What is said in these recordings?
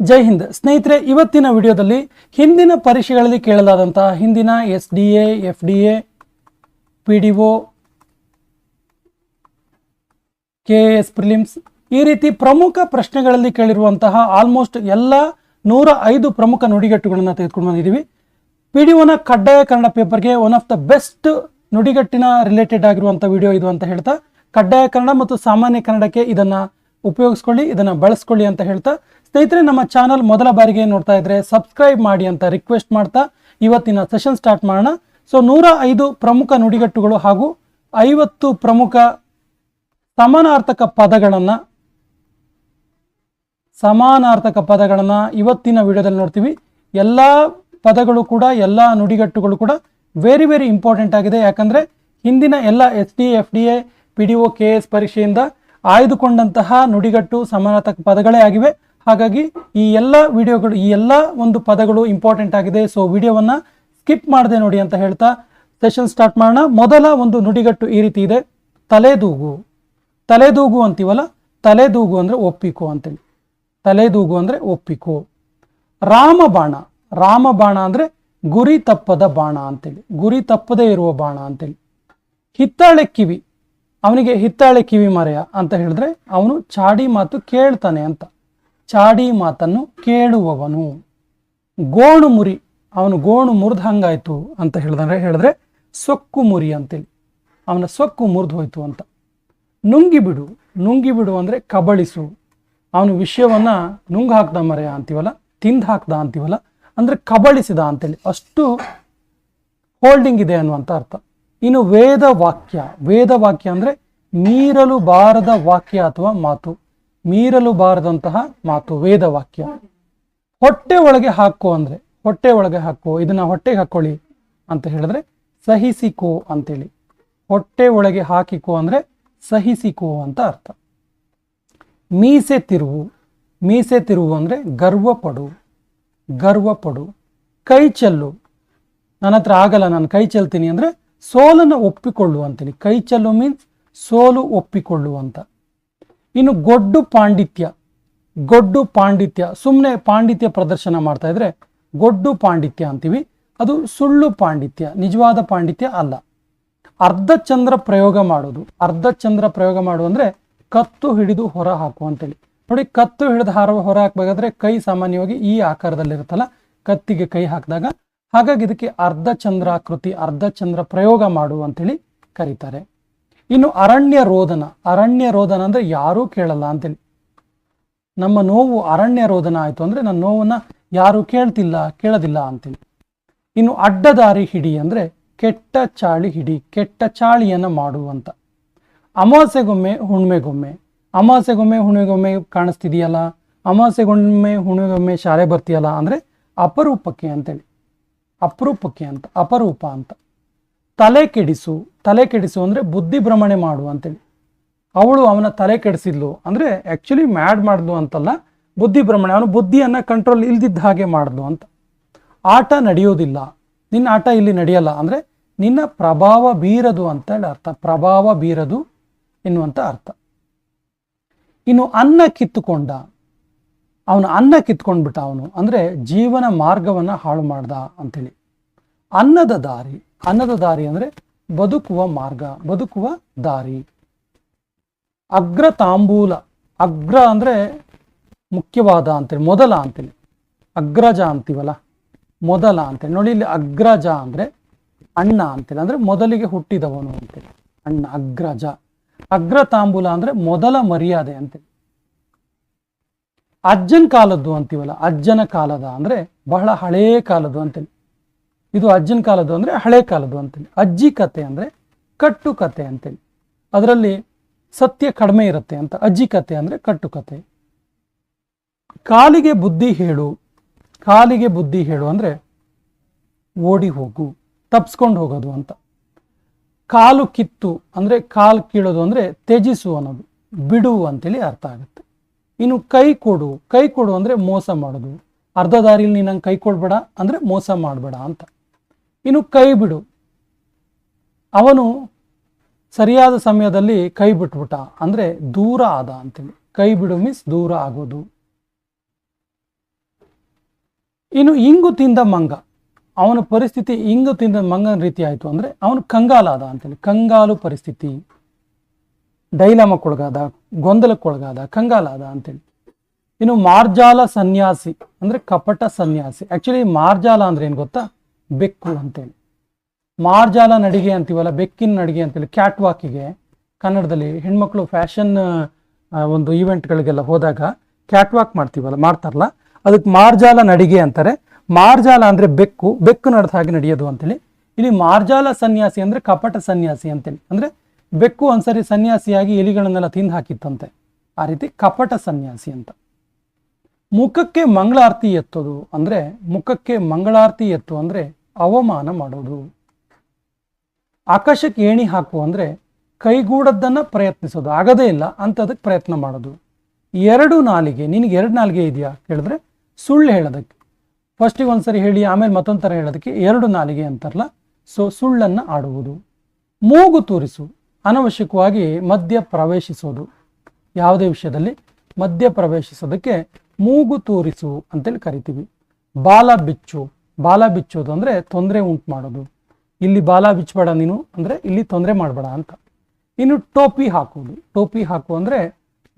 ಜೈ ಹಿಂದ್. ಸ್ನೇಹಿತರೆ, ಇವತ್ತಿನ ವಿಡಿಯೋದಲ್ಲಿ ಹಿಂದಿನ ಪರೀಕ್ಷೆಗಳಲ್ಲಿ ಕೇಳಲಾದಂತಹ ಹಿಂದಿನ S D A, F D A, P D O, K S prelims ಈ ರೀತಿ ಪ್ರಮುಖ ಪ್ರಶ್ನೆಗಳಲ್ಲಿ ಕೇಳಿರುವಂತಹ ಆಲ್ಮೋಸ್ಟ್ ಎಲ್ಲ ನೂರ ಐದು ಪ್ರಮುಖ ನುಡಿಗಟ್ಟುಗಳನ್ನು ತೆಗೆದುಕೊಂಡು ಬಂದಿದ್ದೀವಿ. ಪಿ ಡಿ ಒನ ಕಡ್ಡಾಯ ಕನ್ನಡ ಪೇಪರ್ಗೆ ಒನ್ ಆಫ್ ದ ಬೆಸ್ಟ್ ನುಡಿಗಟ್ಟಿನ ರಿಲೇಟೆಡ್ ಆಗಿರುವಂಥ ವಿಡಿಯೋ ಇದು ಅಂತ ಹೇಳ್ತಾ, ಕಡ್ಡಾಯ ಕನ್ನಡ ಮತ್ತು ಸಾಮಾನ್ಯ ಕನ್ನಡಕ್ಕೆ ಇದನ್ನು ಉಪಯೋಗಿಸ್ಕೊಳ್ಳಿ, ಇದನ್ನು ಬಳಸ್ಕೊಳ್ಳಿ ಅಂತ ಹೇಳ್ತಾ ಸ್ನೇಹಿತರೆ, ನಮ್ಮ ಚಾನಲ್ ಮೊದಲ ಬಾರಿಗೆ ನೋಡ್ತಾ ಇದ್ರೆ ಸಬ್ಸ್ಕ್ರೈಬ್ ಮಾಡಿ ಅಂತ ರಿಕ್ವೆಸ್ಟ್ ಮಾಡ್ತಾ ಇವತ್ತಿನ ಸೆಷನ್ ಸ್ಟಾರ್ಟ್ ಮಾಡೋಣ. ಸೊ, ನೂರ ಐದು ಪ್ರಮುಖ ನುಡಿಗಟ್ಟುಗಳು ಹಾಗೂ ಐವತ್ತು ಪ್ರಮುಖ ಸಮಾನಾರ್ಥಕ ಪದಗಳನ್ನು ಸಮಾನಾರ್ಥಕ ಪದಗಳನ್ನು ಇವತ್ತಿನ ವಿಡಿಯೋದಲ್ಲಿ ನೋಡ್ತೀವಿ. ಎಲ್ಲ ಪದಗಳು ಕೂಡ, ಎಲ್ಲ ನುಡಿಗಟ್ಟುಗಳು ಕೂಡ ವೆರಿ ವೆರಿ ಇಂಪಾರ್ಟೆಂಟ್ ಆಗಿದೆ. ಯಾಕಂದರೆ ಹಿಂದಿನ ಎಲ್ಲ S D F D A P D O K S ಪರೀಕ್ಷೆಯಿಂದ ಆಯ್ದುಕೊಂಡಂತಹ ನುಡಿಗಟ್ಟು, ಸಮಾನಾರ್ಥಕ ಪದಗಳೇ ಆಗಿವೆ. ಹಾಗಾಗಿ ಈ ಎಲ್ಲ ವಿಡಿಯೋಗಳು, ಈ ಎಲ್ಲ ಒಂದು ಪದಗಳು ಇಂಪಾರ್ಟೆಂಟ್ ಆಗಿದೆ. ಸೊ ವಿಡಿಯೋವನ್ನು ಸ್ಕಿಪ್ ಮಾಡದೆ ನೋಡಿ ಅಂತ ಹೇಳ್ತಾ ಸೆಷನ್ ಸ್ಟಾರ್ಟ್ ಮಾಡೋಣ. ಮೊದಲ ಒಂದು ನುಡಿಗಟ್ಟು ಈ ರೀತಿ ಇದೆ. ತಲೆದೂಗು. ತಲೆದೂಗು ಅಂತೀವಲ್ಲ? ತಲೆದೂಗು ಅಂದರೆ ಒಪ್ಪಿಕೋ ಅಂತೇಳಿ. ತಲೆದೂಗು ಅಂದರೆ ಒಪ್ಪಿಕೋ. ರಾಮಬಾಣ. ರಾಮಬಾಣ ಅಂದರೆ ಗುರಿ ತಪ್ಪದ ಬಾಣ ಅಂತೇಳಿ. ಗುರಿ ತಪ್ಪದೇ ಇರುವ ಬಾಣ ಅಂತೇಳಿ. ಹಿತ್ತಾಳೆ ಕಿವಿ. ಅವನಿಗೆ ಹಿತ್ತಾಳೆ ಕಿವಿ ಮರೆಯ ಅಂತ ಹೇಳಿದ್ರೆ ಅವನು ಚಾಡಿ ಮಾತು ಕೇಳ್ತಾನೆ ಅಂತ. ಚಾಡಿ ಮಾತನ್ನು ಕೇಳುವವನು. ಗೋಣು ಮುರಿ, ಅವನು ಗೋಣು ಮುರಿದ ಹಂಗಾಯ್ತು ಅಂತ ಹೇಳಿದ್ರೆ ಹೇಳಿದ್ರೆ ಸೊಕ್ಕು ಮುರಿ ಅಂತೇಳಿ ಅವನ ಸೊಕ್ಕು ಮುರಿದು ಹೋಯ್ತು ಅಂತ. ನುಂಗಿ ಬಿಡು ನುಂಗಿ ಬಿಡು ಅಂದರೆ ಕಬಳಿಸು. ಅವನು ವಿಷಯವನ್ನ ನುಂಗ್ ಹಾಕ್ದ ಮರೆಯ ಅಂತೀವಲ್ಲ, ತಿಂದು ಹಾಕ್ದ ಅಂತೀವಲ್ಲ, ಅಂದರೆ ಕಬಳಿಸಿದ ಅಂತೇಳಿ ಅಷ್ಟು ಹೋಲ್ಡಿಂಗ್ ಇದೆ ಅನ್ನುವಂಥ ಅರ್ಥ. ಇನ್ನು ವೇದ ವಾಕ್ಯ ವೇದ ವಾಕ್ಯ ಅಂದರೆ ಮೀರಲು ಬಾರದ ವಾಕ್ಯ ಅಥವಾ ಮಾತು. ಮೀರಲು ಬಾರದಂತಹ ಮಾತು ವೇದ ವಾಕ್ಯ ಹೊಟ್ಟೆ ಒಳಗೆ ಹಾಕು ಅಂದ್ರೆ, ಹೊಟ್ಟೆ ಒಳಗೆ ಹಾಕು ಇದನ್ನ ಹೊಟ್ಟೆಗೆ ಹಾಕೊಳ್ಳಿ ಅಂತ ಹೇಳಿದ್ರೆ ಸಹಿಸಿಕೋ ಅಂತೇಳಿ. ಹೊಟ್ಟೆ ಒಳಗೆ ಹಾಕಿಕೋ ಅಂದ್ರೆ ಸಹಿಸಿಕೋ ಅಂತ ಅರ್ಥ. ಮೀಸೆ ತಿರುವು ಮೀಸೆ ತಿರುವು ಅಂದ್ರೆ ಗರ್ವಪಡು ಗರ್ವಪಡು. ಗರ್ವ ಪಡು ಕೈ ಚೆಲ್ಲು, ನನ್ನ ಹತ್ರ ಆಗಲ್ಲ, ನಾನು ಕೈ ಚೆಲ್ತೀನಿ ಅಂದ್ರೆ ಸೋಲನ್ನು ಒಪ್ಪಿಕೊಳ್ಳು ಅಂತೇಳಿ. ಕೈ ಚೆಲ್ಲು ಮೀನ್ಸ್ ಸೋಲು ಒಪ್ಪಿಕೊಳ್ಳು ಅಂತ ಇನ್ನು ಗೊಡ್ಡು ಪಾಂಡಿತ್ಯ ಗೊಡ್ಡು ಪಾಂಡಿತ್ಯ ಸುಮ್ಮನೆ ಪಾಂಡಿತ್ಯ ಪ್ರದರ್ಶನ ಮಾಡ್ತಾ ಇದ್ರೆ ಗೊಡ್ಡು ಪಾಂಡಿತ್ಯ ಅಂತೀವಿ. ಅದು ಸುಳ್ಳು ಪಾಂಡಿತ್ಯ, ನಿಜವಾದ ಪಾಂಡಿತ್ಯ ಅಲ್ಲ. ಅರ್ಧ ಚಂದ್ರ ಪ್ರಯೋಗ ಮಾಡೋದು, ಅರ್ಧಚಂದ್ರ ಪ್ರಯೋಗ ಮಾಡು ಅಂದರೆ ಕತ್ತು ಹಿಡಿದು ಹೊರ ಹಾಕು ಅಂತೇಳಿ. ನೋಡಿ, ಕತ್ತು ಹಿಡಿದು ಹಾರ ಹೊರ ಹಾಕ್ಬೇಕಾದ್ರೆ ಕೈ ಸಾಮಾನ್ಯವಾಗಿ ಈ ಆಕಾರದಲ್ಲಿರುತ್ತಲ್ಲ, ಕತ್ತಿಗೆ ಕೈ ಹಾಕಿದಾಗ. ಹಾಗಾಗಿ ಇದಕ್ಕೆ ಅರ್ಧ ಚಂದ್ರಕೃತಿ ಅರ್ಧ ಚಂದ್ರ ಪ್ರಯೋಗ ಮಾಡು ಅಂತೇಳಿ ಕರೀತಾರೆ. ಇನ್ನು ಅರಣ್ಯ ರೋದನ. ಅರಣ್ಯ ರೋದನ ಅಂದರೆ ಯಾರೂ ಕೇಳಲ್ಲ ಅಂತೇಳಿ. ನಮ್ಮ ನೋವು ಅರಣ್ಯ ರೋದನ ಆಯಿತು ಅಂದರೆ ನನ್ನ ನೋವನ್ನ ಯಾರು ಕೇಳ್ತಿಲ್ಲ, ಕೇಳೋದಿಲ್ಲ ಅಂತೇಳಿ. ಇನ್ನು ಅಡ್ಡದಾರಿ ಹಿಡಿ ಅಂದರೆ ಕೆಟ್ಟ ಚಾಳಿ ಹಿಡಿ, ಕೆಟ್ಟ ಚಾಳಿಯನ್ನು ಮಾಡು ಅಂತ ಅಮಾವಾಸ್ಯೆಗೊಮ್ಮೆ ಹುಣ್ಮೆಗೊಮ್ಮೆ. ಅಮಾಸೆಗೊಮ್ಮೆ ಹುಣ್ಮೆಗೊಮ್ಮೆ ಕಾಣಿಸ್ತಿದೆಯಲ್ಲ? ಅಮಾಸೆಗೊಮ್ಮೆ ಹುಣ್ಮೆಗೊಮ್ಮೆ ಶಾಲೆ ಬರ್ತೀಯಲ್ಲ ಅಂದರೆ ಅಪರೂಪಕ್ಕೆ ಅಂತೇಳಿ. ಅಪರೂಪಕ್ಕೆ ಅಂತ, ಅಪರೂಪ ಅಂತ. ತಲೆ ಕೆಡಿಸು ತಲೆ ಕೆಡಿಸು ಅಂದರೆ ಬುದ್ಧಿ ಭ್ರಮಣೆ ಮಾಡು ಅಂತೇಳಿ. ಅವಳು ಅವನ ತಲೆ ಕೆಡಿಸಿದ್ಲು ಅಂದರೆ ಆ್ಯಕ್ಚುಲಿ ಮ್ಯಾಡ್ ಮಾಡಿದ್ಲು ಅಂತಲ್ಲ, ಬುದ್ಧಿ ಭ್ರಮಣೆ, ಅವನು ಬುದ್ಧಿಯನ್ನು ಕಂಟ್ರೋಲ್ ಇಲ್ದಿದ್ದ ಹಾಗೆ ಮಾಡಿದ್ಲು ಅಂತ. ಆಟ ನಡೆಯೋದಿಲ್ಲ. ನಿನ್ನ ಆಟ ಇಲ್ಲಿ ನಡೆಯಲ್ಲ ಅಂದರೆ ನಿನ್ನ ಪ್ರಭಾವ ಬೀರದು ಅಂತೇಳಿ ಅರ್ಥ. ಪ್ರಭಾವ ಬೀರದು ಎನ್ನುವಂಥ ಅರ್ಥ. ಇನ್ನು ಅನ್ನ ಕಿತ್ತುಕೊಂಡ, ಅವನು ಅನ್ನ ಕಿತ್ಕೊಂಡ್ಬಿಟ್ಟ ಅವನು ಅಂದರೆ ಜೀವನ ಮಾರ್ಗವನ್ನು ಹಾಳು ಮಾಡ್ದ ಅಂಥೇಳಿ ಅನ್ನದ ದಾರಿ ಅನ್ನದ ದಾರಿ ಅಂದರೆ ಬದುಕುವ ಮಾರ್ಗ, ಬದುಕುವ ದಾರಿ. ಅಗ್ರ ತಾಂಬೂಲ, ಅಗ್ರ ಅಂದರೆ ಮುಖ್ಯವಾದ ಅಂತೇಳಿ, ಮೊದಲ ಅಂತೇಳಿ. ಅಗ್ರಜ ಅಂತೀವಲ್ಲ, ಮೊದಲ ಅಂತೇಳಿ. ನೋಡಿ ಇಲ್ಲಿ ಅಗ್ರಜ ಅಂದರೆ ಅಣ್ಣ ಅಂತೇಳಿ, ಅಂದರೆ ಮೊದಲಿಗೆ ಹುಟ್ಟಿದವನು ಅಂತೇಳಿ. ಅಣ್ಣ, ಅಗ್ರಜ. ಅಗ್ರ ತಾಂಬೂಲ ಅಂದರೆ ಮೊದಲ ಮರ್ಯಾದೆ ಅಂತೇಳಿ. ಅಜ್ಜನ ಕಾಲದ್ದು ಅಂತೀವಲ್ಲ, ಅಜ್ಜನ ಕಾಲದ ಅಂದರೆ ಬಹಳ ಹಳೇ ಕಾಲದ್ದು ಅಂತೇಳಿ. ಇದು ಅಜ್ಜನ ಕಾಲದ್ದು ಅಂದರೆ ಹಳೆ ಕಾಲದ್ದು ಅಂತೇಳಿ ಅಜ್ಜಿ ಕತೆ ಅಂದರೆ ಕಟ್ಟು ಕತೆ ಅಂತೇಳಿ ಅದರಲ್ಲಿ ಸತ್ಯ ಕಡಿಮೆ ಇರುತ್ತೆ ಅಂತ ಅಜ್ಜಿ ಕತೆ ಅಂದರೆ ಕಟ್ಟು ಕತೆ. ಕಾಲಿಗೆ ಬುದ್ಧಿ ಹೇಳು, ಕಾಲಿಗೆ ಬುದ್ಧಿ ಹೇಳು ಅಂದರೆ ಓಡಿ ಹೋಗು, ತಪ್ಸ್ಕೊಂಡು ಹೋಗೋದು ಅಂತ. ಕಾಲು ಕಿತ್ತು ಅಂದರೆ ಕಾಲು ಕೀಳೋದು ಅಂದರೆ ತ್ಯಜಿಸು ಅನ್ನೋದು, ಬಿಡು ಅಂತೇಳಿ ಅರ್ಥ ಆಗುತ್ತೆ. ಇನ್ನು ಕೈ ಕೊಡು ಕೈ ಕೊಡು ಅಂದರೆ ಮೋಸ ಮಾಡೋದು. ಅರ್ಧ ದಾರಿಲಿ ನೀನು ನಂಗೆ ಕೈ ಕೊಡಬೇಡ ಅಂದರೆ ಮೋಸ ಮಾಡಬೇಡ ಅಂತ. ಇನ್ನು ಕೈ ಬಿಡು. ಅವನು ಸರಿಯಾದ ಸಮಯದಲ್ಲಿ ಕೈ ಬಿಟ್ಬಿಟ್ಟ. ಅಂದರೆ ದೂರ ಆದ ಅಂತೇಳಿ. ಕೈ ಬಿಡು ಮೀನ್ಸ್ ದೂರ ಆಗೋದು. ಇನ್ನು ಇಂಗು ತಿಂದ ಮಂಗ. ಅವನ ಪರಿಸ್ಥಿತಿ ಇಂಗು ತಿಂದ ಮಂಗನ ರೀತಿ ಆಯಿತು ಅಂದರೆ ಅವನು ಕಂಗಾಲಾದ ಅಂತೇಳಿ. ಕಂಗಾಲು ಪರಿಸ್ಥಿತಿ. ಡೈಲಾಮಕ್ಕೊಳಗಾದ, ಗೊಂದಲಕ್ಕೊಳಗಾದ ಕಂಗಾಲಾದ ಅಂತೇಳಿ. ಇನ್ನು ಮಾರ್ಜಾಲ ಸನ್ಯಾಸಿ ಅಂದರೆ ಕಪಟ ಸನ್ಯಾಸಿ. ಆ್ಯಕ್ಚುಲಿ ಮಾರ್ಜಾಲ ಅಂದ್ರೆ ಏನು ಗೊತ್ತಾ? ಬೆಕ್ಕು ಅಂತೇಳಿ. ಮಾರ್ಜಾಲ ನಡಿಗೆ ಅಂತೀವಲ್ಲ, ಬೆಕ್ಕಿನ ನಡಿಗೆ ಅಂತೇಳಿ ಕ್ಯಾಟ್ ವಾಕಿಗೆ ಕನ್ನಡದಲ್ಲಿ ಹೆಣ್ಮಕ್ಳು ಫ್ಯಾಷನ್ ಒಂದು ಈವೆಂಟ್ಗಳಿಗೆಲ್ಲ ಹೋದಾಗ ಕ್ಯಾಟ್ ವಾಕ್ ಮಾಡ್ತೀವಲ್ಲ, ಮಾಡ್ತಾರಲ್ಲ? ಅದಕ್ಕೆ ಮಾರ್ಜಾಲ ನಡಿಗೆ ಅಂತಾರೆ. ಮಾರ್ಜಾಲ ಅಂದರೆ ಬೆಕ್ಕು ಬೆಕ್ಕು ನಡೆದ ಹಾಗೆ ನಡೆಯೋದು ಅಂತೇಳಿ. ಇಲ್ಲಿ ಮಾರ್ಜಾಲ ಸನ್ಯಾಸಿ ಅಂದರೆ ಕಪಟ ಸನ್ಯಾಸಿ ಅಂತೇಳಿ. ಅಂದರೆ ಬೆಕ್ಕು ಒಂದ್ಸರಿ ಸನ್ಯಾಸಿಯಾಗಿ ಎಲಿಗಳನ್ನೆಲ್ಲ ತಿಂದು ಹಾಕಿತ್ತಂತೆ. ಆ ರೀತಿ ಕಪಟ ಸನ್ಯಾಸಿ ಅಂತ. ಮುಖಕ್ಕೆ ಮಂಗಳಾರತಿ ಎತ್ತೋದು ಅಂದರೆ, ಮುಖಕ್ಕೆ ಮಂಗಳಾರತಿ ಎತ್ತು ಅಂದರೆ ಅವಮಾನ ಮಾಡೋದು. ಆಕಾಶಕ್ಕೆ ಏಣಿ ಹಾಕು ಅಂದರೆ ಕೈಗೂಡದ್ದನ್ನು ಪ್ರಯತ್ನಿಸೋದು. ಆಗದೇ ಇಲ್ಲ ಅಂಥದಕ್ಕೆ ಪ್ರಯತ್ನ ಮಾಡೋದು. ಎರಡು ನಾಲಿಗೆ, ನಿನಗೆ ಎರಡು ನಾಲಿಗೆ ಇದೆಯಾ? ಕೇಳಿದ್ರೆ ಸುಳ್ಳು ಹೇಳೋದಕ್ಕೆ. ಫಸ್ಟಿಗೆ ಒಂದ್ಸರಿ ಹೇಳಿ, ಆಮೇಲೆ ಮತ್ತೊಂದು ಥರ ಹೇಳೋದಕ್ಕೆ ಎರಡು ನಾಲಿಗೆ ಅಂತಾರಲ್ಲ, ಸೊ ಸುಳ್ಳನ್ನು ಆಡುವುದು. ಮೂಗು ತೂರಿಸು, ಅನವಶ್ಯಕವಾಗಿ ಮಧ್ಯ ಪ್ರವೇಶಿಸೋದು. ಯಾವುದೇ ವಿಷಯದಲ್ಲಿ ಮಧ್ಯ ಪ್ರವೇಶಿಸೋದಕ್ಕೆ ಮೂಗು ತೂರಿಸು ಅಂತೇಳಿ ಕರಿತೀವಿ. ಬಾಲ ಬಿಚ್ಚು ಬಾಲ ಬಿಚ್ಚೋದು ಅಂದರೆ ತೊಂದರೆ ಉಂಟು ಮಾಡೋದು. ಇಲ್ಲಿ ಬಾಲ ಬಿಚ್ಚಬೇಡ ನೀನು ಅಂದರೆ ಇಲ್ಲಿ ತೊಂದರೆ ಮಾಡಬೇಡ ಅಂತ. ಇನ್ನು ಟೋಪಿ ಹಾಕೋದು ಟೋಪಿ ಹಾಕು ಅಂದರೆ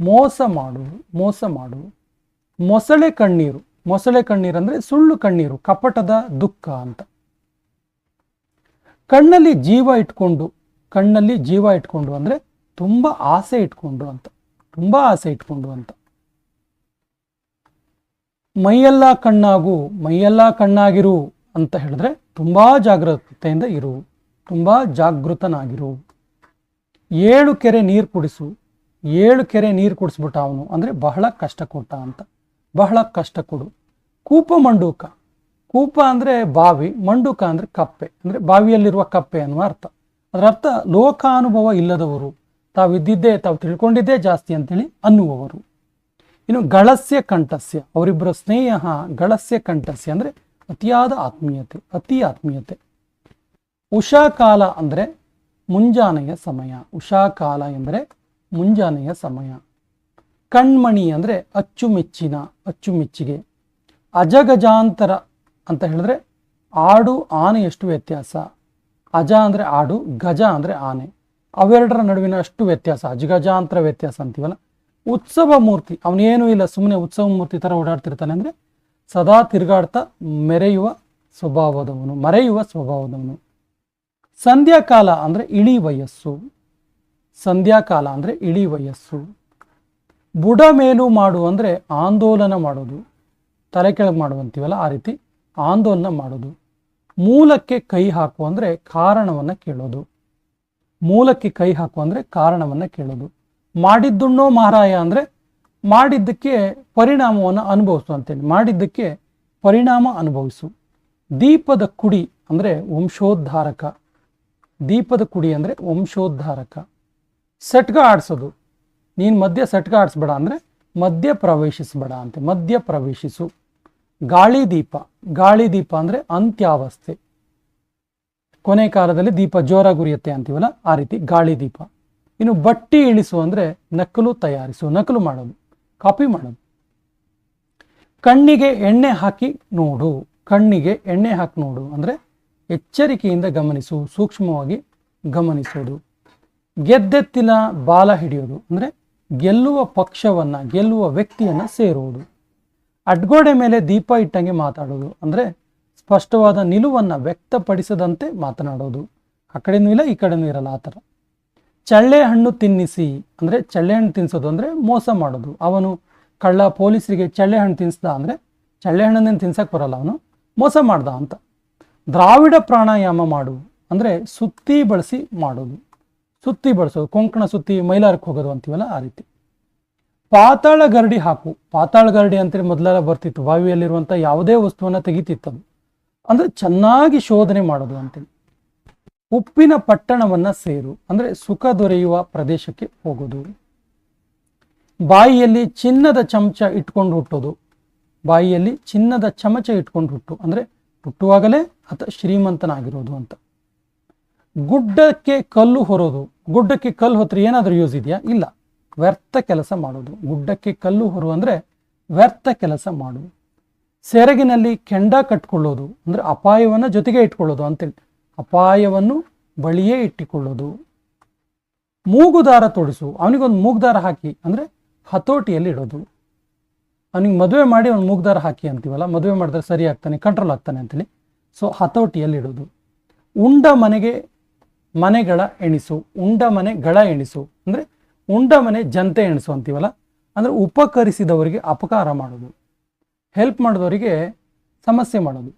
ಮೋಸ ಮಾಡು ಮೋಸ ಮಾಡು ಮೊಸಳೆ ಕಣ್ಣೀರು. ಮೊಸಳೆ ಕಣ್ಣೀರು ಅಂದರೆ ಸುಳ್ಳು ಕಣ್ಣೀರು, ಕಪಟದ ದುಃಖ ಅಂತ. ಕಣ್ಣಲ್ಲಿ ಜೀವ ಇಟ್ಕೊಂಡು, ಕಣ್ಣಲ್ಲಿ ಜೀವ ಇಟ್ಕೊಂಡು ಅಂದರೆ ತುಂಬ ಆಸೆ ಇಟ್ಕೊಂಡು ಅಂತ. ತುಂಬ ಆಸೆ ಇಟ್ಕೊಂಡು ಅಂತ. ಮೈಯೆಲ್ಲ ಕಣ್ಣಾಗು, ಮೈಯೆಲ್ಲ ಕಣ್ಣಾಗಿರು ಅಂತ ಹೇಳಿದ್ರೆ ತುಂಬ ಜಾಗ್ರತೆಯಿಂದ ಇರು, ತುಂಬ ಜಾಗೃತನಾಗಿರು. ಏಳು ಕೆರೆ ನೀರು ಕುಡಿಸು, ಏಳು ಕೆರೆ ನೀರು ಕುಡಿಸ್ಬಿಟ್ಟ ಅವನು ಅಂದರೆ ಬಹಳ ಕಷ್ಟ ಕೊಟ್ಟ ಅಂತ. ಬಹಳ ಕಷ್ಟ ಕೊಡು ಕೂಪ ಮಂಡೂಕ. ಕೂಪ ಅಂದರೆ ಬಾವಿ, ಮಂಡೂಕ ಅಂದರೆ ಕಪ್ಪೆ, ಅಂದರೆ ಬಾವಿಯಲ್ಲಿರುವ ಕಪ್ಪೆ ಅನ್ನುವ ಅರ್ಥ. ಅದರ ಅರ್ಥ ಲೋಕಾನುಭವ ಇಲ್ಲದವರು. ತಾವು ಇದ್ದಿದ್ದೇ ತಾವು ತಿಳ್ಕೊಂಡಿದ್ದೇ ಜಾಸ್ತಿ ಅಂತೇಳಿ ಅನ್ನುವವರು. ಇನ್ನು ಗಳಸ್ಯ ಕಂಠಸ್ಯ, ಅವರಿಬ್ಬರ ಸ್ನೇಹ ಗಳಸ್ಯ ಕಂಠಸ್ಯ ಅಂದರೆ ಅತಿಯಾದ ಆತ್ಮೀಯತೆ, ಅತಿ ಆತ್ಮೀಯತೆ. ಉಷಾಕಾಲ ಅಂದರೆ ಮುಂಜಾನೆಯ ಸಮಯ, ಉಷಾಕಾಲ ಎಂದರೆ ಮುಂಜಾನೆಯ ಸಮಯ. ಕಣ್ಮಣಿ ಅಂದರೆ ಅಚ್ಚುಮೆಚ್ಚಿನ, ಅಚ್ಚುಮೆಚ್ಚಿಗೆ. ಅಜಗಜಾಂತರ ಅಂತ ಹೇಳಿದ್ರೆ ಆಡು ಆನೆಯಷ್ಟು ವ್ಯತ್ಯಾಸ. ಅಜ ಅಂದರೆ ಆಡು, ಗಜ ಅಂದರೆ ಆನೆ. ಅವೆರಡರ ನಡುವಿನ ಅಷ್ಟು ವ್ಯತ್ಯಾಸ, ಅಜಗಜಾಂತರ ವ್ಯತ್ಯಾಸ ಅಂತೀವಲ್ಲ? ಉತ್ಸವ ಮೂರ್ತಿ, ಅವನೇನೂ ಇಲ್ಲ ಸುಮ್ಮನೆ ಉತ್ಸವ ಮೂರ್ತಿ ಥರ ಓಡಾಡ್ತಿರ್ತಾನೆ ಅಂದರೆ ಸದಾ ತಿರುಗಾಡ್ತಾ ಮೆರೆಯುವ ಸ್ವಭಾವದವನು, ಮರೆಯುವ ಸ್ವಭಾವದವನು. ಸಂಧ್ಯಾಕಾಲ ಅಂದರೆ ಇಳಿ ವಯಸ್ಸು. ಸಂಧ್ಯಾಕಾಲ ಅಂದರೆ ಇಳಿ ವಯಸ್ಸು. ಬುಡ ಮೇಲು ಮಾಡು ಅಂದರೆ ಆಂದೋಲನ ಮಾಡೋದು. ತಲೆ ಕೆಳಗೆ ಮಾಡುವಂತೀವಲ್ಲ ಆ ರೀತಿ ಆಂದೋಲನ ಮಾಡೋದು. ಮೂಲಕ್ಕೆ ಕೈ ಹಾಕು ಅಂದರೆ ಕಾರಣವನ್ನು ಕೇಳೋದು. ಮೂಲಕ್ಕೆ ಕೈ ಹಾಕು ಅಂದರೆ ಕಾರಣವನ್ನು ಕೇಳೋದು. ಮಾಡಿದ್ದುಣ್ಣೋ ಮಹಾರಾಯ ಅಂದರೆ ಮಾಡಿದ್ದಕ್ಕೆ ಪರಿಣಾಮವನ್ನು ಅನುಭವಿಸು ಅಂತೇಳಿ. ಮಾಡಿದ್ದಕ್ಕೆ ಪರಿಣಾಮ ಅನುಭವಿಸು. ದೀಪದ ಕುಡಿ ಅಂದರೆ ವಂಶೋದ್ಧಾರಕ. ದೀಪದ ಕುಡಿ ಅಂದರೆ ವಂಶೋದ್ಧಾರಕ. ಸಟ್ಗ ಆಡಿಸೋದು. ನೀನು ಮಧ್ಯ ಸಟ್ಗ ಆಡಿಸ್ಬೇಡ ಅಂದರೆ ಮಧ್ಯ ಪ್ರವೇಶಿಸಬೇಡ ಅಂತ. ಮಧ್ಯ ಪ್ರವೇಶಿಸು. ಗಾಳಿ ದೀಪ. ಗಾಳಿ ದೀಪ ಅಂದರೆ ಅಂತ್ಯಾವಸ್ಥೆ. ಕೊನೆ ಕಾಲದಲ್ಲಿ ದೀಪ ಜೋರಾಗಿ ಉರಿಯುತ್ತೆ ಅಂತೀವಲ್ಲ, ಆ ರೀತಿ ಗಾಳಿ ದೀಪ. ಇನ್ನು ಬಟ್ಟಿ ಇಳಿಸು ಅಂದರೆ ನಕಲು ತಯಾರಿಸು, ನಕಲು ಮಾಡೋದು ಕಾಪಿ ಮಾಡೋದು. ಕಣ್ಣಿಗೆ ಎಣ್ಣೆ ಹಾಕಿ ನೋಡು, ಕಣ್ಣಿಗೆ ಎಣ್ಣೆ ಹಾಕಿ ನೋಡು ಅಂದರೆ ಎಚ್ಚರಿಕೆಯಿಂದ ಗಮನಿಸು, ಸೂಕ್ಷ್ಮವಾಗಿ ಗಮನಿಸೋದು. ಗೆದ್ದೆತ್ತಿನ ಬಾಲ ಹಿಡಿಯೋದು ಅಂದರೆ ಗೆಲ್ಲುವ ಪಕ್ಷವನ್ನು, ಗೆಲ್ಲುವ ವ್ಯಕ್ತಿಯನ್ನು ಸೇರುವುದು ಅಡ್ಗೋಡೆ ಮೇಲೆ ದೀಪ ಇಟ್ಟಂಗೆ ಮಾತಾಡೋದು ಅಂದರೆ ಸ್ಪಷ್ಟವಾದ ನಿಲುವನ್ನು ವ್ಯಕ್ತಪಡಿಸದಂತೆ ಮಾತನಾಡೋದು. ಆ ಕಡೆನೂ ಇಲ್ಲ, ಈ ಕಡೆಯೂ ಇರಲ್ಲ, ಆ ಥರ. ಚಳ್ಳೆ ಹಣ್ಣು ತಿನ್ನಿಸಿ, ಅಂದರೆ ಚಳ್ಳೆ ಹಣ್ಣು ತಿನ್ನಿಸೋದು ಅಂದರೆ ಮೋಸ ಮಾಡೋದು. ಅವನು ಕಳ್ಳ ಪೊಲೀಸರಿಗೆ ಚಳ್ಳೆ ಹಣ್ಣು ತಿನ್ನಿಸ್ದ ಅಂದರೆ ಚಳ್ಳೆ ಹಣ್ಣನ್ನೇನು ತಿನ್ಸಕ್ಕೆ ಬರಲ್ಲ ಅವನು, ಮೋಸ ಮಾಡ್ದ ಅಂತ. ದ್ರಾವಿಡ ಪ್ರಾಣಾಯಾಮ ಮಾಡು, ಅಂದರೆ ಸುತ್ತಿ ಬಳಸಿ ಮಾಡೋದು. ಸುತ್ತಿ ಬಳಸೋದು, ಕೊಂಕಣ ಸುತ್ತಿ ಮೈಲಾರಕ್ಕೆ ಹೋಗೋದು ಅಂತೀವಲ್ಲ ಆ ರೀತಿ. ಪಾತಾಳ ಗರಡಿ ಹಾಕು. ಪಾತಾಳ ಗರಡಿ ಅಂತೇಳಿ ಮೊದಲೆಲ್ಲ ಬರ್ತಿತ್ತು. ಬಾವಿಯಲ್ಲಿರುವಂಥ ಯಾವುದೇ ವಸ್ತುವನ್ನು ತೆಗಿತಿತ್ತು ಅದು. ಅಂದರೆ ಚೆನ್ನಾಗಿ ಶೋಧನೆ ಮಾಡೋದು ಅಂತೇಳಿ. ಉಪ್ಪಿನ ಪಟ್ಟಣವನ್ನ ಸೇರು. ಅಂದ್ರೆ ಸುಖ ದೊರೆಯುವ ಪ್ರದೇಶಕ್ಕೆ ಹೋಗೋದು. ಬಾಯಿಯಲ್ಲಿ ಚಿನ್ನದ ಚಮಚ ಇಟ್ಕೊಂಡು ಹುಟ್ಟೋದು. ಬಾಯಿಯಲ್ಲಿ ಚಿನ್ನದ ಚಮಚ ಇಟ್ಕೊಂಡು ಹುಟ್ಟು. ಅಂದ್ರೆ ಹುಟ್ಟುವಾಗಲೇ ಆತ ಶ್ರೀಮಂತನಾಗಿರೋದು ಅಂತ. ಗುಡ್ಡಕ್ಕೆ ಕಲ್ಲು ಹೊರೋದು. ಗುಡ್ಡಕ್ಕೆ ಕಲ್ಲು ಹೊತ್ತರೆ ಏನಾದರೂ ಯೂಸ್ ಇದೆಯಾ? ಇಲ್ಲ. ವ್ಯರ್ಥ ಕೆಲಸ ಮಾಡೋದು. ಗುಡ್ಡಕ್ಕೆ ಕಲ್ಲು ಹೊರು ಅಂದ್ರೆ ವ್ಯರ್ಥ ಕೆಲಸ ಮಾಡು. ಸೆರಗಿನಲ್ಲಿ ಕೆಂಡ ಕಟ್ಕೊಳ್ಳೋದು. ಅಂದ್ರೆ ಅಪಾಯವನ್ನು ಜೊತೆಗೆ ಇಟ್ಕೊಳ್ಳೋದು ಅಂತೇಳಿ. ಅಪಾಯವನ್ನು ಬಳಿಯೇ ಇಟ್ಟುಕೊಳ್ಳೋದು. ಮೂಗುದಾರ ತೊಡಿಸು. ಅವನಿಗೊಂದು ಮೂಗುದಾರ ಹಾಕಿ, ಅಂದರೆ ಹತೋಟಿಯಲ್ಲಿ ಇಡೋದು. ಅವನಿಗೆ ಮದುವೆ ಮಾಡಿ ಅವ್ನು ಮೂಗುದಾರ ಹಾಕಿ ಅಂತೀವಲ್ಲ, ಮದುವೆ ಮಾಡಿದ್ರೆ ಸರಿ ಆಗ್ತಾನೆ ಕಂಟ್ರೋಲ್ ಆಗ್ತಾನೆ ಅಂತೇಳಿ. ಸೊ ಹತೋಟಿಯಲ್ಲಿ ಇಡೋದು. ಉಂಡ ಮನೆಗೆ ಮನೆಗಳ ಎಣಿಸು. ಉಂಡ ಮನೆ ಗಳ ಎಣಿಸು. ಅಂದರೆ ಉಂಡ ಮನೆ ಜನತೆ ಎಣಿಸು ಅಂತೀವಲ್ಲ, ಅಂದರೆ ಉಪಕರಿಸಿದವರಿಗೆ ಅಪಕಾರ ಮಾಡೋದು. ಹೆಲ್ಪ್ ಮಾಡಿದವರಿಗೆ ಸಮಸ್ಯೆ ಮಾಡೋದು.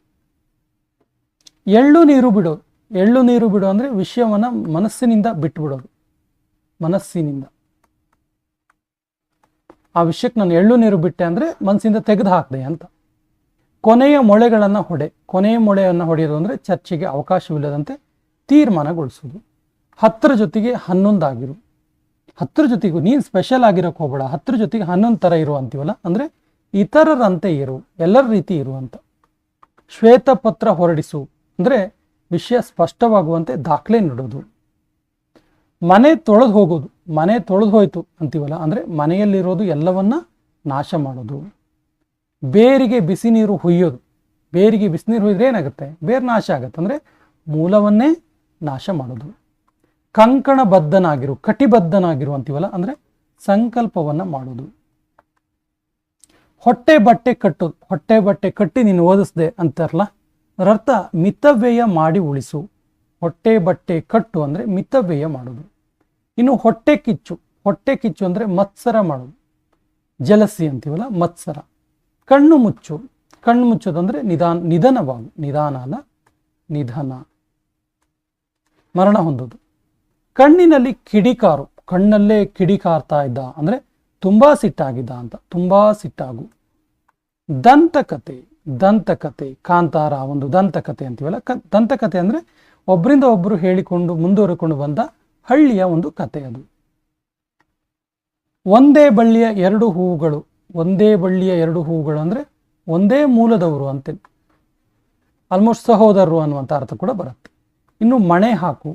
ಎಳ್ಳು ನೀರು ಬಿಡೋದು. ಎಳ್ಳು ನೀರು ಬಿಡು ಅಂದರೆ ವಿಷಯವನ್ನು ಮನಸ್ಸಿನಿಂದ ಬಿಟ್ಟುಬಿಡೋದು ಮನಸ್ಸಿನಿಂದ. ಆ ವಿಷಯಕ್ಕೆ ನಾನು ಎಳ್ಳು ನೀರು ಬಿಟ್ಟೆ ಅಂದರೆ ಮನಸ್ಸಿಂದ ತೆಗೆದು ಹಾಕಿದೆ ಅಂತ. ಕೊನೆಯ ಮೊಳೆಗಳನ್ನು ಹೊಡೆ. ಕೊನೆಯ ಮೊಳೆಯನ್ನು ಹೊಡೆಯೋದು ಅಂದರೆ ಚರ್ಚೆಗೆ ಅವಕಾಶವಿಲ್ಲದಂತೆ ತೀರ್ಮಾನಗೊಳಿಸೋದು ಹತ್ತರ ಜೊತೆಗೆ ಹನ್ನೊಂದಾಗಿರು. ಹತ್ತರ ಜೊತೆಗೂ ನೀನು ಸ್ಪೆಷಲ್ ಆಗಿರೋಕೆ ಹೋಗಬೇಡ. ಹತ್ತರ ಜೊತೆಗೆ ಹನ್ನೊಂದು ಥರ ಇರು ಅಂತೀವಲ್ಲ? ಅಂದರೆ ಇತರರಂತೆ ಇರು. ಎಲ್ಲರ ರೀತಿ ಇರು ಅಂತ. ಶ್ವೇತಪತ್ರ ಹೊರಡಿಸು. ಅಂದರೆ ವಿಷಯ ಸ್ಪಷ್ಟವಾಗುವಂತೆ ದಾಖಲೆ ನೀಡೋದು. ಮನೆ ತೊಳೆದು ಹೋಗೋದು. ಮನೆ ತೊಳೆದು ಹೋಯ್ತು ಅಂತೀವಲ್ಲ, ಅಂದರೆ ಮನೆಯಲ್ಲಿರೋದು ಎಲ್ಲವನ್ನ ನಾಶ ಮಾಡೋದು. ಬೇರಿಗೆ ಬಿಸಿ ನೀರು ಹುಯ್ಯೋದು. ಬೇರಿಗೆ ಬಿಸಿ ನೀರು ಹುಯ್ದ್ರೆ ಏನಾಗುತ್ತೆ? ಬೇರೆ ನಾಶ ಆಗುತ್ತೆ. ಅಂದರೆ ಮೂಲವನ್ನೇ ನಾಶ ಮಾಡೋದು. ಕಂಕಣ ಕಂಕಣಬದ್ಧನಾಗಿರು ಕಟಿಬದ್ಧನಾಗಿರು ಅಂತೀವಲ್ಲ ಅಂದರೆ ಸಂಕಲ್ಪವನ್ನು ಮಾಡೋದು. ಹೊಟ್ಟೆ ಬಟ್ಟೆ ಕಟ್ಟೋದು. ಹೊಟ್ಟೆ ಬಟ್ಟೆ ಕಟ್ಟಿ ನೀನು ಓದಿಸ್ದೆ ಅಂತಾರಲ್ಲ ಅದರ ಅರ್ಥ ಮಿತವ್ಯಯ ಮಾಡಿ ಉಳಿಸು. ಹೊಟ್ಟೆ ಬಟ್ಟೆ ಕಟ್ಟು ಅಂದರೆ ಮಿತವ್ಯಯ ಮಾಡೋದು. ಇನ್ನು ಹೊಟ್ಟೆ ಕಿಚ್ಚು ಹೊಟ್ಟೆ ಕಿಚ್ಚು ಅಂದರೆ ಮತ್ಸರ ಮಾಡೋದು. ಜಲಸಿ ಅಂತೀವಲ್ಲ, ಮತ್ಸರ. ಕಣ್ಣು ಮುಚ್ಚು, ಕಣ್ಣು ಮುಚ್ಚೋದಂದ್ರೆ ನಿಧಾನ, ನಿಧನವಾಗು, ನಿಧಾನ ಅಲ್ಲ, ನಿಧನ. ಮರಣ ಹೊಂದೋದು. ಕಣ್ಣಿನಲ್ಲಿ ಕಿಡಿಕಾರು, ಕಣ್ಣಲ್ಲೇ ಕಿಡಿಕಾರ್ತಾ ಇದ್ದ ಅಂದರೆ ತುಂಬಾ ಸಿಟ್ಟಾಗಿದ್ದ ಅಂತ, ತುಂಬಾ ಸಿಟ್ಟಾಗು. ದಂತಕತೆ. ದಂತಕತೆ, ಕಾಂತಾರ ಒಂದು ದಂತಕತೆ ಅಂತೀವಲ್ಲ ಕ ದಂತಕತೆ ಅಂದರೆ ಒಬ್ಬರಿಂದ ಒಬ್ಬರು ಹೇಳಿಕೊಂಡು ಮುಂದುವರೆಕೊಂಡು ಬಂದ ಹಳ್ಳಿಯ ಒಂದು ಕತೆ ಅದು. ಒಂದೇ ಬಳ್ಳಿಯ ಎರಡು ಹೂವುಗಳು, ಒಂದೇ ಬಳ್ಳಿಯ ಎರಡು ಹೂವುಗಳು ಅಂದರೆ ಒಂದೇ ಮೂಲದವರು ಅಂತ. ಆಲ್ಮೋಸ್ಟ್ ಸಹೋದರರು ಅನ್ನುವಂಥ ಅರ್ಥ ಕೂಡ ಬರುತ್ತೆ. ಇನ್ನು ಮಣೆ ಹಾಕು,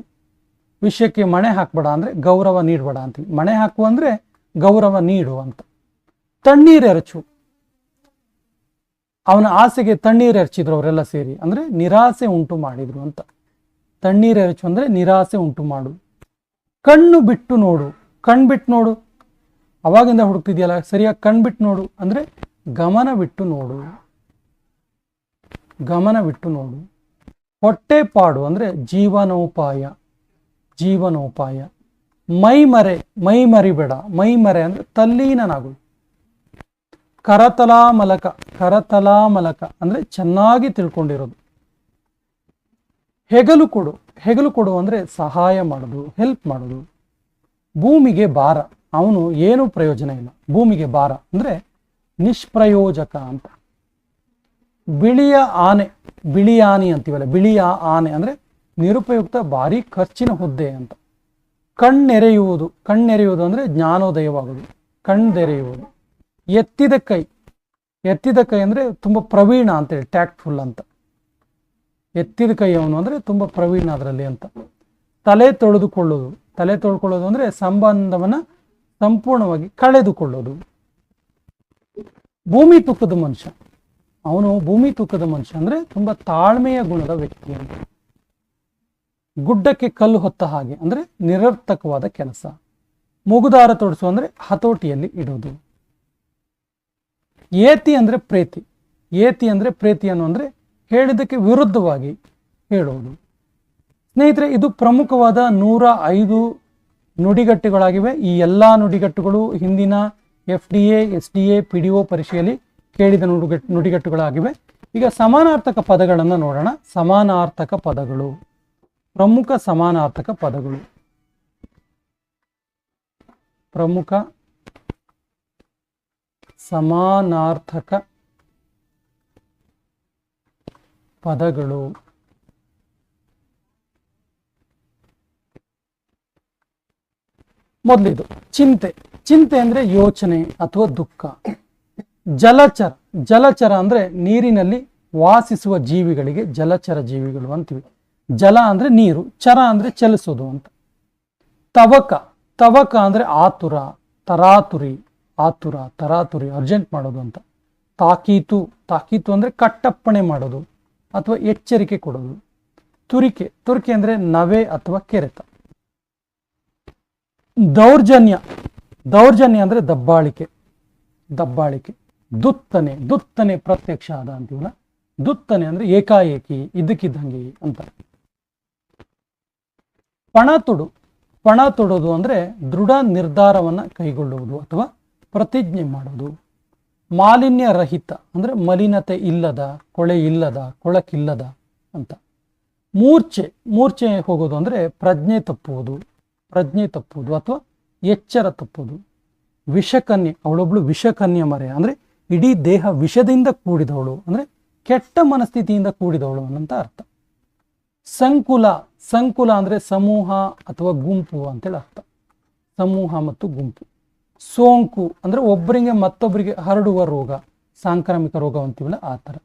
ವಿಷಯಕ್ಕೆ ಮಣೆ ಹಾಕ್ಬೇಡ ಅಂದರೆ ಗೌರವ ನೀಡಬೇಡ ಅಂತೀವಿ. ಮಣೆ ಹಾಕು ಅಂದರೆ ಗೌರವ ನೀಡು ಅಂತ. ತಣ್ಣೀರೆರಚು ಅವನ ಆಸೆಗೆ ತಣ್ಣೀರು ಎರಚಿದ್ರು ಅವರೆಲ್ಲ ಸೇರಿ. ಅಂದರೆ ನಿರಾಸೆ ಉಂಟು ಮಾಡಿದ್ರು ಅಂತ. ತಣ್ಣೀರು ಎರಚು ಅಂದರೆ ನಿರಾಸೆ ಉಂಟು ಮಾಡು. ಕಣ್ಣು ಬಿಟ್ಟು ನೋಡು. ಕಣ್ಣು ಬಿಟ್ಟು ನೋಡು. ಅವಾಗಿಂದ ಹುಡುಕ್ತಿದ್ಯಲ್ಲ, ಸರಿಯಾಗಿ ಕಣ್ಣು ಬಿಟ್ಟು ನೋಡು. ಅಂದರೆ ಗಮನ ಬಿಟ್ಟು ನೋಡು. ಗಮನ ಬಿಟ್ಟು ನೋಡು. ಹೊಟ್ಟೆ ಪಾಡು ಅಂದರೆ ಜೀವನೋಪಾಯ. ಜೀವನೋಪಾಯ. ಮೈ ಮರೆ ಮೈ ಮರಿಬೇಡ ಮೈ ಮರೆ ಅಂದರೆ ತಲ್ಲೀನನಾಗು. ಕರತಲಾ ಮಲಕ ಕರತಲಾ ಮಲಕ ಅಂದರೆ ಚೆನ್ನಾಗಿ ತಿಳ್ಕೊಂಡಿರೋದು. ಹೆಗಲು ಕೊಡು ಹೆಗಲು ಕೊಡು ಅಂದರೆ ಸಹಾಯ ಮಾಡೋದು ಹೆಲ್ಪ್ ಮಾಡೋದು. ಭೂಮಿಗೆ ಭಾರ, ಅವನು ಏನು ಪ್ರಯೋಜನ ಇಲ್ಲ. ಭೂಮಿಗೆ ಭಾರ ಅಂದರೆ ನಿಷ್ಪ್ರಯೋಜಕ ಅಂತ. ಬಿಳಿಯ ಆನೆ, ಬಿಳಿ ಆನೆ ಅಂತೀವಲ್ಲ, ಬಿಳಿಯ ಆನೆ ಅಂದರೆ ನಿರುಪಯುಕ್ತ ಭಾರಿ ಖರ್ಚಿನ ಹುದ್ದೆ ಅಂತ. ಕಣ್ಣೆರೆಯುವುದು ಕಣ್ಣೆರೆಯುವುದು ಅಂದರೆ ಜ್ಞಾನೋದಯವಾಗುವುದು, ಕಣ್ಣೆರೆಯುವುದು. ಎತ್ತಿದ ಕೈ ಎತ್ತಿದ ಕೈ ಅಂದರೆ ತುಂಬ ಪ್ರವೀಣ ಅಂತೇಳಿ ಟ್ಯಾಕ್ಟ್ಫುಲ್ ಅಂತ. ಎತ್ತಿದ ಕೈ ಅವನು ಅಂದರೆ ತುಂಬ ಪ್ರವೀಣ ಅದರಲ್ಲಿ ಅಂತ. ತಲೆ ತೊಳೆದುಕೊಳ್ಳೋದು, ತಲೆ ತೊಳ್ಕೊಳ್ಳೋದು ಅಂದರೆ ಸಂಬಂಧವನ್ನು ಸಂಪೂರ್ಣವಾಗಿ ಕಳೆದುಕೊಳ್ಳೋದು. ಭೂಮಿ ತುಕ್ಕದ ಮನುಷ್ಯ. ಅವನು ಭೂಮಿ ತುಕ್ಕದ ಮನುಷ್ಯ ಅಂದರೆ ತುಂಬ ತಾಳ್ಮೆಯ ಗುಣದ ವ್ಯಕ್ತಿ ಅಂತ. ಗುಡ್ಡಕ್ಕೆ ಕಲ್ಲು ಹೊತ್ತ ಹಾಗೆ ಅಂದರೆ ನಿರರ್ಥಕವಾದ ಕೆಲಸ. ಮುಗುದಾರ ತೊಡಿಸುವ ಅಂದರೆ ಹತೋಟಿಯಲ್ಲಿ ಇಡೋದು ಏತಿ ಅಂದರೆ ಪ್ರೀತಿ, ಏತಿ ಅಂದರೆ ಪ್ರೀತಿ ಅನ್ನೋ ಅಂದರೆ ಹೇಳಿದ್ದಕ್ಕೆ ವಿರುದ್ಧವಾಗಿ ಹೇಳೋದು ಸ್ನೇಹಿತರೆ, ಇದು ಪ್ರಮುಖವಾದ ನೂರ ಐದು ನುಡಿಗಟ್ಟುಗಳಾಗಿವೆ. ಈ ಎಲ್ಲ ನುಡಿಗಟ್ಟುಗಳು ಹಿಂದಿನ F D A, S D A, P D O ಪರೀಕ್ಷೆಯಲ್ಲಿ ಕೇಳಿದ ನುಡಿಗಟ್, ನುಡಿಗಟ್ಟುಗಳಾಗಿವೆ. ಈಗ ಸಮಾನಾರ್ಥಕ ಪದಗಳನ್ನು ನೋಡೋಣ. ಸಮಾನಾರ್ಥಕ ಪದಗಳು. ಪ್ರಮುಖ ಸಮಾನಾರ್ಥಕ ಪದಗಳು. ಪ್ರಮುಖ ಸಮಾನಾರ್ಥಕ ಪದಗಳು. ಮೊದಲಿದು, ಚಿಂತೆ. ಚಿಂತೆ ಅಂದ್ರೆ ಯೋಚನೆ ಅಥವಾ ದುಃಖ. ಜಲಚರ ಜಲಚರ ಅಂದ್ರೆ ನೀರಿನಲ್ಲಿ ವಾಸಿಸುವ ಜೀವಿಗಳಿಗೆ ಜಲಚರ ಜೀವಿಗಳು ಅಂತೀವಿ. ಜಲ ಅಂದ್ರೆ ನೀರು, ಚರ ಅಂದ್ರೆ ಚಲಿಸೋದು ಅಂತ. ತವಕ ತವಕ ಅಂದ್ರೆ ಆತುರ, ತರಾತುರಿ. ಆತುರ, ತರಾತುರಿ, ಅರ್ಜೆಂಟ್ ಮಾಡೋದು ಅಂತ. ತಾಕೀತು ತಾಕೀತು ಅಂದರೆ ಕಟ್ಟಪ್ಪಣೆ ಮಾಡೋದು ಅಥವಾ ಎಚ್ಚರಿಕೆ ಕೊಡೋದು. ತುರಿಕೆ ತುರಿಕೆ ಅಂದರೆ ನವೆ ಅಥವಾ ಕೆರೆತ. ದೌರ್ಜನ್ಯ ದೌರ್ಜನ್ಯ ಅಂದರೆ ದಬ್ಬಾಳಿಕೆ. ದಬ್ಬಾಳಿಕೆ. ದುತ್ತನೆ ದುತ್ತನೆ ಪ್ರತ್ಯಕ್ಷ ಆದ ಅಂತೀವಲ್ಲ? ದುತ್ತನೆ ಅಂದರೆ ಏಕಾಏಕಿ, ಇದ್ದಕ್ಕಿದ್ದಂಗೆ ಅಂತ. ಪಣ ತೊಡು, ಪಣ ತೊಡೋದು ಅಂದರೆ ದೃಢ ನಿರ್ಧಾರವನ್ನು ಕೈಗೊಳ್ಳುವುದು ಅಥವಾ ಪ್ರತಿಜ್ಞೆ ಮಾಡೋದು. ಮಾಲಿನ್ಯ ರಹಿತ ಅಂದರೆ ಮಲಿನತೆ ಇಲ್ಲದ, ಕೊಳೆ ಇಲ್ಲದ, ಕೊಳಕಿಲ್ಲದ ಅಂತ. ಮೂರ್ಛೆ ಮೂರ್ಛೆ ಹೋಗೋದು ಅಂದರೆ ಪ್ರಜ್ಞೆ ತಪ್ಪುವುದು ಪ್ರಜ್ಞೆ ತಪ್ಪುವುದು ಅಥವಾ ಎಚ್ಚರ ತಪ್ಪುವುದು. ವಿಷಕನ್ಯೆ, ಅವಳೊಬ್ಳು ವಿಷಕನ್ಯೆ ಮರೆ, ಅಂದರೆ ಇಡೀ ದೇಹ ವಿಷದಿಂದ ಕೂಡಿದವಳು, ಅಂದರೆ ಕೆಟ್ಟ ಮನಸ್ಥಿತಿಯಿಂದ ಕೂಡಿದವಳು ಅನ್ನಂತ ಅರ್ಥ. ಸಂಕುಲ ಸಂಕುಲ ಅಂದರೆ ಸಮೂಹ ಅಥವಾ ಗುಂಪು ಅಂತೇಳಿ ಅರ್ಥ. ಸಮೂಹ ಮತ್ತು ಗುಂಪು. ಸೋಂಕು ಅಂದ್ರೆ ಒಬ್ಬರಿಗೆ ಮತ್ತೊಬ್ಬರಿಗೆ ಹರಡುವ ರೋಗ, ಸಾಂಕ್ರಾಮಿಕ ರೋಗ ಅಂತೀವಲ್ಲ ಆ ಥರ.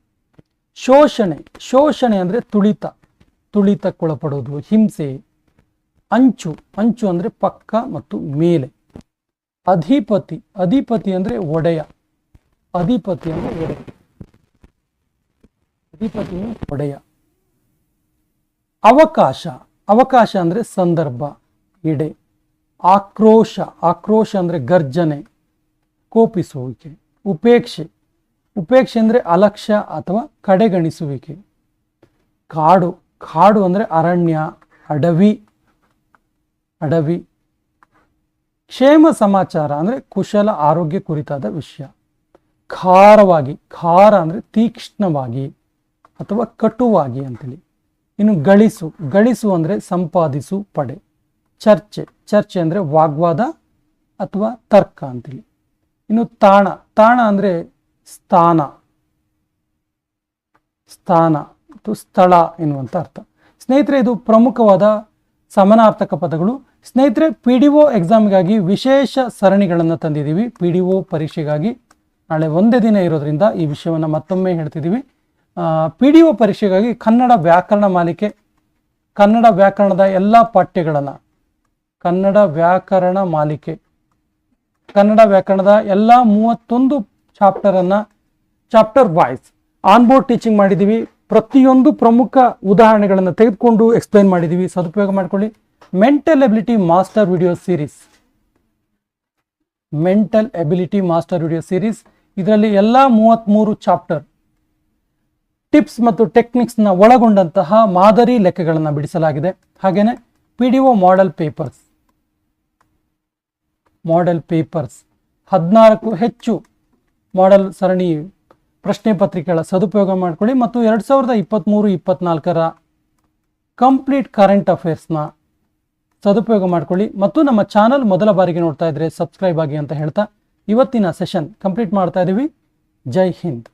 ಶೋಷಣೆ ಶೋಷಣೆ ಅಂದರೆ ತುಳಿತ ತುಳಿತಕ್ಕೊಳಪಡೋದು ಹಿಂಸೆ. ಅಂಚು ಅಂಚು ಅಂದರೆ ಪಕ್ಕ ಮತ್ತು ಮೇಲೆ. ಅಧಿಪತಿ ಅಧಿಪತಿ ಅಂದರೆ ಒಡೆಯ. ಅಧಿಪತಿ ಅಂದರೆ ಒಡೆಯ. ಅಧಿಪತಿ ಒಡೆಯ. ಅವಕಾಶ ಅವಕಾಶ ಅಂದರೆ ಸಂದರ್ಭ, ಎಡೆ. ಆಕ್ರೋಶ ಆಕ್ರೋಶ ಅಂದರೆ ಗರ್ಜನೆ, ಕೋಪಿಸುವಿಕೆ, ಉಪೇಕ್ಷೆ. ಉಪೇಕ್ಷೆ ಅಂದರೆ ಅಲಕ್ಷ್ಯ ಅಥವಾ ಕಡೆಗಣಿಸುವಿಕೆ. ಕಾಡು ಕಾಡು ಅಂದರೆ ಅರಣ್ಯ, ಅಡವಿ ಅಡವಿ. ಕ್ಷೇಮ ಸಮಾಚಾರ ಅಂದರೆ ಕುಶಲ ಆರೋಗ್ಯ ಕುರಿತಾದ ವಿಷಯ. ಖಾರವಾಗಿ, ಖಾರ ಅಂದರೆ ತೀಕ್ಷ್ಣವಾಗಿ ಅಥವಾ ಕಟುವಾಗಿ ಅಂತೇಳಿ. ಇನ್ನು ಗಳಿಸು ಗಳಿಸು ಅಂದರೆ ಸಂಪಾದಿಸು, ಪಡೆ. ಚರ್ಚೆ ಚರ್ಚೆ ಅಂದರೆ ವಾಗ್ವಾದ ಅಥವಾ ತರ್ಕ ಅಂತೇಳಿ ಇನ್ನು ತಾಣ ತಾಣ ಅಂದರೆ ಸ್ಥಾನ. ಸ್ಥಾನ ಮತ್ತು ಸ್ಥಳ ಎನ್ನುವಂಥ ಅರ್ಥ. ಸ್ನೇಹಿತರೆ, ಇದು ಪ್ರಮುಖವಾದ ಸಮನಾರ್ಥಕ ಪದಗಳು. ಸ್ನೇಹಿತರೆ ಪಿ ಡಿ ಒ ಎಕ್ಸಾಮ್ಗಾಗಿ ವಿಶೇಷ ಸರಣಿಗಳನ್ನು ತಂದಿದ್ದೀವಿ. ಪಿ ಡಿ ಒ ಪರೀಕ್ಷೆಗಾಗಿ ನಾಳೆ ಒಂದೇ ದಿನ ಇರೋದ್ರಿಂದ ಈ ವಿಷಯವನ್ನು ಮತ್ತೊಮ್ಮೆ ಹೇಳ್ತಿದ್ದೀವಿ. ಪಿ ಡಿ ಒ ಪರೀಕ್ಷೆಗಾಗಿ ಕನ್ನಡ ವ್ಯಾಕರಣ ಮಾಲಿಕೆ, ಕನ್ನಡ ವ್ಯಾಕರಣದ ಎಲ್ಲ ಪಾಠ್ಯಗಳನ್ನು ಕನ್ನಡ ವ್ಯಾಕರಣ ಮಾಲಿಕೆ. ಕನ್ನಡ ವ್ಯಾಕರಣದ ಎಲ್ಲ ಮೂವತ್ತೊಂದು ಚಾಪ್ಟರನ್ನು chapter wise on board teaching ಮಾಡಿದೀವಿ. ಪ್ರತಿಯೊಂದು ಪ್ರಮುಖ ಉದಾಹರಣೆಗಳನ್ನು ತೆಗೆದುಕೊಂಡು ಎಕ್ಸ್ಪ್ಲೈನ್ ಮಾಡಿದೀವಿ. ಸದುಪಯೋಗ ಮಾಡ್ಕೊಳ್ಳಿ. Mental ability master video series mental ability master video series ಇದರಲ್ಲಿ ಎಲ್ಲ ಮೂವತ್ತ್ಮೂರು ಚಾಪ್ಟರ್ ಟಿಪ್ಸ್ ಮತ್ತು ಟೆಕ್ನಿಕ್ಸ್ನ ಒಳಗೊಂಡಂತಹ ಮಾದರಿ ಲೆಕ್ಕಗಳನ್ನು ಬಿಡಿಸಲಾಗಿದೆ. ಹಾಗೆಯೇ P D O model papers model papers ಹದಿನಾಲ್ಕು ಹೆಚ್ಚು ಮಾಡೆಲ್ ಸರಣಿ ಪ್ರಶ್ನೆ ಪತ್ರಿಕೆಗಳ ಸದುಪಯೋಗ ಮಾಡಿಕೊಳ್ಳಿ ಮತ್ತು ಎರಡು ಸಾವಿರದ ಇಪ್ಪತ್ತ್ಮೂರು ಇಪ್ಪತ್ನಾಲ್ಕರ ಕಂಪ್ಲೀಟ್ ಕರೆಂಟ್ ಅಫೇರ್ಸ್ನ ಸದುಪಯೋಗ ಮಾಡಿಕೊಳ್ಳಿ. ಮತ್ತು ನಮ್ಮ ಚಾನಲ್ ಮೊದಲ ಬಾರಿಗೆ ನೋಡ್ತಾ ಇದ್ರೆ ಸಬ್ಸ್ಕ್ರೈಬ್ ಆಗಿ ಅಂತ ಹೇಳ್ತಾ ಇವತ್ತಿನ ಸೆಷನ್ ಕಂಪ್ಲೀಟ್ ಮಾಡ್ತಾ ಇದ್ದೀವಿ ಜೈ ಹಿಂದ್.